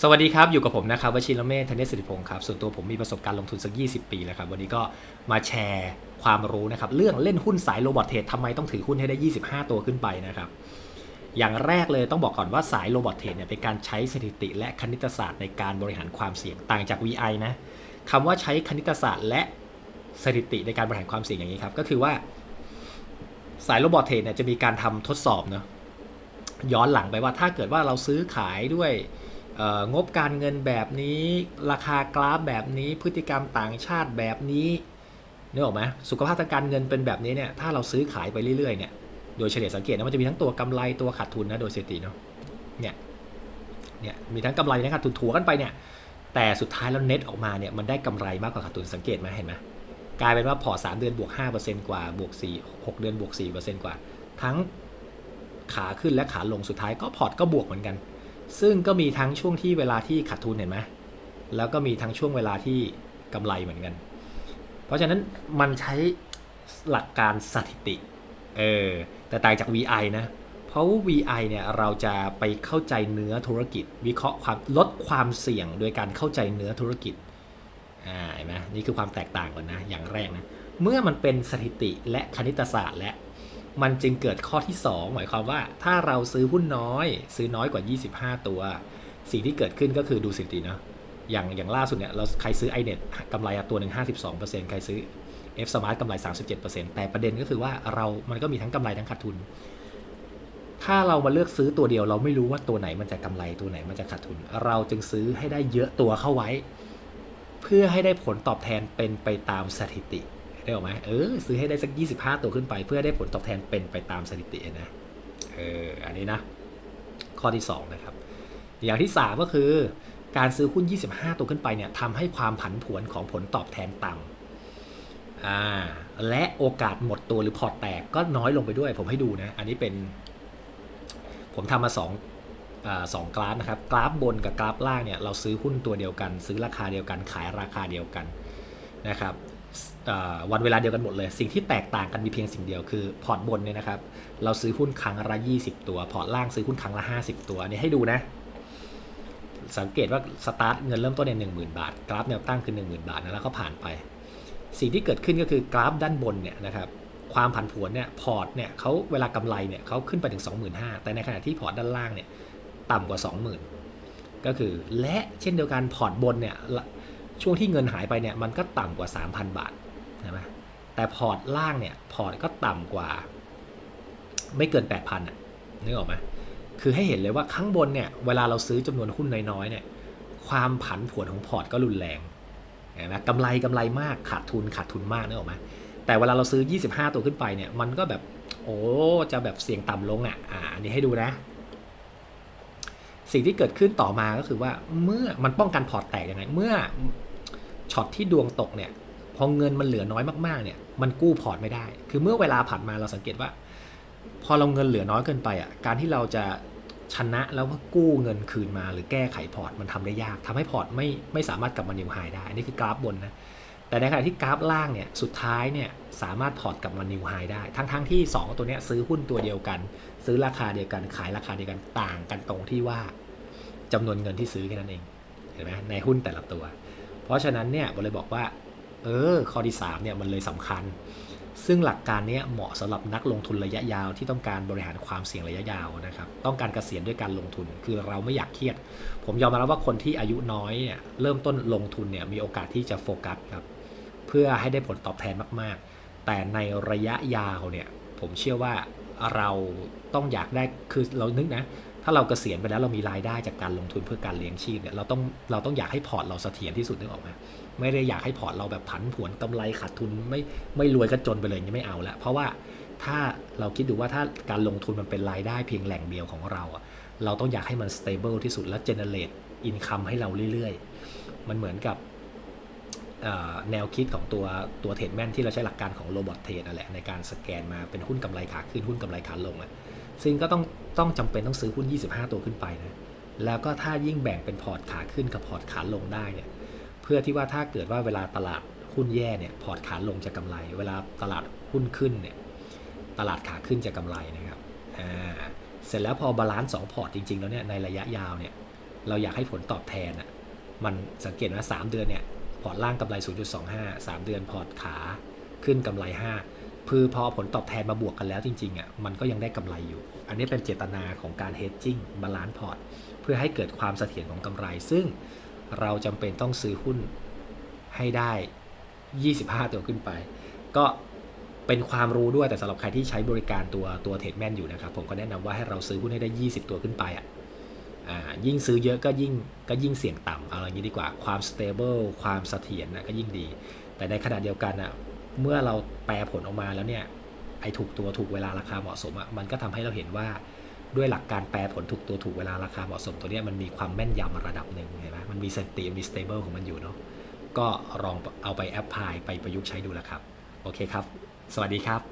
สวัสดีครับ อยู่กับผมนะครับวชิรเมธธเนศสิริพงศ์ครับ ส่วนตัวผมมีประสบการณ์ลงทุนสัก 20 ปีแล้วครับ วันนี้ก็มาแชร์ความรู้นะครับ เรื่องเล่นหุ้นสายโรบอทเทรดทำไมต้องถือหุ้นให้ได้ 25 ตัวขึ้นไปนะครับ อย่างแรกเลยต้องบอกก่อนว่าสายโรบอทเทรดเนี่ยเป็นการใช้สถิติและคณิตศาสตร์ในการบริหารความเสี่ยงต่างจาก VI นะคำว่าใช้คณิตศาสตร์และสถิติในการบริหารความเสี่ยงอย่างนี้ครับก็คือว่าสายโรบอทเทรดเนี่ยจะมีการทำทดสอบเนาะย้อนหลังไปว่าถ้าเกิดว่าเราซื้อขายด้วย งบการเงินแบบนี้ ราคากราฟแบบนี้ พฤติกรรมต่างชาติแบบนี้นึกออกไหมสุขภาพทางการเงินเป็นแบบนี้เนี่ยถ้าเราซื้อขายไปเรื่อยๆเนี่ยโดยเฉลี่ยสังเกตนะมันจะมีทั้งตัวกำไรตัวขาดทุนนะโดยสถิติเนาะเนี่ยเนี่ยมีทั้งกำไรทั้งขาดทุนถัวกันไปเนี่ยแต่สุดท้ายแล้วเน็ตออกมาเนี่ยมันได้กำไรมากกว่าขาดทุนสังเกตไหมเห็นไหมกลายเป็นว่าพอสามเดือนบวก 5%กว่าบวก4 6 เดือนบวก4%กว่า ทั้งขาขึ้นและขาลงสุดท้ายก็พอร์ตก็บวกเหมือนกัน ซึ่งก็มีทั้งช่วงที่เวลาที่ขาดทุนเห็นไหมแล้วก็มีทั้งช่วงเวลาที่กำไรเหมือนกัน เพราะฉะนั้นมันใช้หลักการสถิติ เออ แต่ต่างจาก VI นะ เพราะว่า VI เนี่ยเราจะไปเข้าใจเนื้อธุรกิจ วิเคราะห์ความลดความเสี่ยงโดยการเข้าใจเนื้อธุรกิจ อ่าเห็นไหมนี่คือความแตกต่างกันนะ อย่างแรกนะ เมื่อมันเป็นสถิติและคณิตศาสตร์และ มันจึงเกิดข้อที่ 2 หมายความว่า ถ้าเราซื้อหุ้นน้อย ซื้อน้อยกว่า 25 ตัว สิ่งที่เกิดขึ้นก็คือดูสถิติเนาะอย่างอย่างล่าสุดเนี่ยเราใครซื้อ iNet กำไรตัวหนึ่ง52%ใครซื้อ F Smart กำไร 37%แต่ประเด็นก็คือว่าเรามันก็มีทั้งกำไรทั้งขาดทุน ถ้าเรามาเลือกซื้อตัวเดียว เราไม่รู้ว่าตัวไหนมันจะกำไรตัวไหนมันจะขาดทุน เราจึงซื้อให้ได้เยอะตัวเข้าไว้ เพื่อให้ได้ผลตอบแทนเป็นไปตามสถิติ ได้หรอกไหมเออซื้อให้ได้สัก 25 ตัวขึ้นไป เพื่อได้ผลตอบแทนเป็นไปตามสถิตินะเอออันนี้นะ ข้อที่ 2 นะครับ อย่างที่ 3 ก็คือ การซื้อหุ้น 25 ตัวขึ้นไปเนี่ยทำให้ความผันผวนของผลตอบแทนต่ำอ่าและโอกาสหมดตัวหรือพอร์ตแตกก็น้อยลงไปด้วย ผมให้ดูนะ อันนี้เป็น ผมทำมา2อสองกราฟนะครับกราฟบนกับกราฟล่างเนี่ยเราซื้อหุ้นตัวเดียวกัน ซื้อราคาเดียวกันขายราคาเดียวกันนะครับ วันเวลาเดียวกันหมดเลย สิ่งที่แตกต่างกันมีเพียงสิ่งเดียวคือพอร์ตบนเนี่ยนะครับ เราซื้อหุ้นครั้งละ 20 ตัว พอร์ตล่างซื้อหุ้นครั้งละ 50 ตัวอันนี้ให้ดูนะ สังเกตว่าสตาร์ทเงินเริ่มต้นเนี่ยหนึ่งหมื่นบาท กราฟแนวตั้งคือ 10,000 บาทนะแล้วก็ผ่านไป สิ่งที่เกิดขึ้นก็คือกราฟด้านบนเนี่ยนะครับความผันผวนเนี่ยพอร์ตเนี่ยเขาเวลากำไรเนี่ยเขาขึ้นไปถึง 25,000แต่ในขณะที่พอร์ตด้านล่างเนี่ยต่ำกว่า 20,000 ก็คือ และเช่นเดียวกันพอร์ตบนเนี่ย ช่วงที่เงินหายไปเนี่ยมันก็ต่ำกว่า 3,000 บาทใช่ไหมแต่พอร์ตล่างเนี่ยพอร์ตก็ต่ำกว่า ไม่เกิน 8,000อะนึกออกไหมคือให้เห็นเลยว่าข้างบนเนี่ยเวลาเราซื้อจำนวนหุ้นน้อยๆเนี่ยความผันผวนของพอร์ตก็รุนแรงเห็นไหมกำไรกำไรมากขาดทุนขาดทุนมากนึกออกไหมแต่เวลาเราซื้อ 25 ตัวขึ้นไปเนี่ยมันก็แบบโอ้จะแบบเสี่ยงต่ำลงอะอ่าอันนี้ให้ดูนะ สิ่งที่เกิดขึ้นต่อมาก็คือว่าเมื่อมันป้องกันพอร์ตแตกยังไง เมื่อ ช็อตที่ดวงตกเนี่ยพอเงินมันเหลือน้อยมากๆเนี่ยมันกู้พอร์ตไม่ได้ คือเมื่อเวลาผ่านมาเราสังเกตว่า พอเราเงินเหลือน้อยเกินไปอะการที่เราจะชนะแล้วก็กู้เงินคืนมาหรือแก้ไขพอร์ตมันทำได้ยากทำให้พอร์ตไม่ไม่สามารถกลับมานิวไฮได้นี่คือกราฟบนนะแต่ในขณะที่กราฟล่างเนี่ยสุดท้ายเนี่ยสามารถพอร์ตกลับมานิวไฮได้ ทั้งทั้งที่ 2 ตัวเนี้ยซื้อหุ้นตัวเดียวกัน ซื้อราคาเดียวกันขายราคาเดียวกันต่างกันตรงที่ว่าจำนวนเงินที่ซื้อแค่นั้นเองเห็นไหมในหุ้นแต่ละตัว ราะฉะนั้นเนี่ยผมเลยบอกว่าเออข้อที่3เนี่ยมันเลยสำคัญ ซึ่งหลักการนี้เหมาะสำหรับนักลงทุนระยะยาวที่ต้องการบริหารความเสี่ยงระยะยาวนะครับ ต้องการเกษียณด้วยการลงทุน คือเราไม่อยากเครียด ผมยอมรับว่าคนที่อายุน้อยเนี่ยเริ่มต้นลงทุนเนี่ยมีโอกาสที่จะโฟกัสครับเพื่อให้ได้ผลตอบแทนมาก ๆ แต่ในระยะยาวเนี่ยผมเชื่อว่าเราต้องอยากได้คือเรานึกนะ ถ้าเราเกษียณไปแล้วเรามีรายได้จากการลงทุนเพื่อการเลี้ยงชีพเนี่ยเราต้องเราต้องอยากให้พอร์ตเราเสถียรที่สุดนึกออกไหมไม่ได้อยากให้พอร์ตเราแบบผันผวนกำไรขาดทุนไม่ไม่รวยก็จนไปเลยยังไม่เอาละเพราะว่าถ้าเราคิดดูว่าถ้าการลงทุนมันเป็นรายได้เพียงแหล่งเดียวของเราอะเราต้องอยากให้มัน stable ที่สุดและ generate income ให้เราเรื่อยๆ มันเหมือนกับแนวคิดของตัวตัวเทรดแมนที่เราใช้หลักการของโรบอทเทรดนั่นแหละในการสแกนมาเป็นหุ้นกำไรขาขึ้นหุ้นกำไรขาลงอะซึ่งก็ต้อง ต้องจำเป็นต้องซื้อหุ้น 25 ตัวขึ้นไปนะ แล้วก็ถ้ายิ่งแบ่งเป็นพอร์ตขาขึ้นกับพอร์ตขาลงได้เนี่ย เพื่อที่ว่าถ้าเกิดว่าเวลาตลาดหุ้นแย่เนี่ยพอร์ตขาลงจะกำไร เวลาตลาดหุ้นขึ้นเนี่ยตลาดขาขึ้นจะกำไรนะครับ อ่า เสร็จแล้วพอบาลานซ์สองพอร์ตจริงๆ แล้วเนี่ยในระยะยาวเนี่ยเราอยากให้ผลตอบแทนอะมันสังเกตว่า3เดือนเนี่ยพอร์ตล่างกำไร 0.25 3 เดือนพอร์ตขาขึ้นกำไร 5 คือพอผลตอบแทนมาบวกกันแล้วจริงๆอะมันก็ยังได้กำไรอยู่ อันนี้เป็นเจตนาของการ hedging บาลานซ์พอร์ตเพื่อให้เกิดความเสถียรของกำไร ซึ่งเราจำเป็นต้องซื้อหุ้นให้ได้ 25 ตัวขึ้นไป ก็เป็นความรู้ด้วยแต่สำหรับใครที่ใช้บริการตัวตัวเทรดแมนอยู่นะครับ ผมก็แนะนำว่าให้เราซื้อหุ้นให้ได้ 20 ตัวขึ้นไปอะอ่ายิ่งซื้อเยอะก็ยิ่งก็ยิ่งเสี่ยงต่ำเอาอย่างนี้ดีกว่าความ stable ความเสถียรนะก็ยิ่งดี แต่ในขณะเดียวกันอะ เมื่อเราแปลผลออกมาแล้วเนี่ยไอ้ถูกตัวถูกเวลาราคาเหมาะสมอะมันก็ทำให้เราเห็นว่าด้วยหลักการแปลผลถูกตัวถูกเวลาราคาเหมาะสมตัวเนี้ยมันมีความแม่นยำระดับหนึ่งเห็นไหมมันมีสติมีสเตเบิลของมันอยู่เนาะก็ลองเอาไปแอปพลายไปประยุกต์ใช้ดูแลครับ โอเคครับ สวัสดีครับ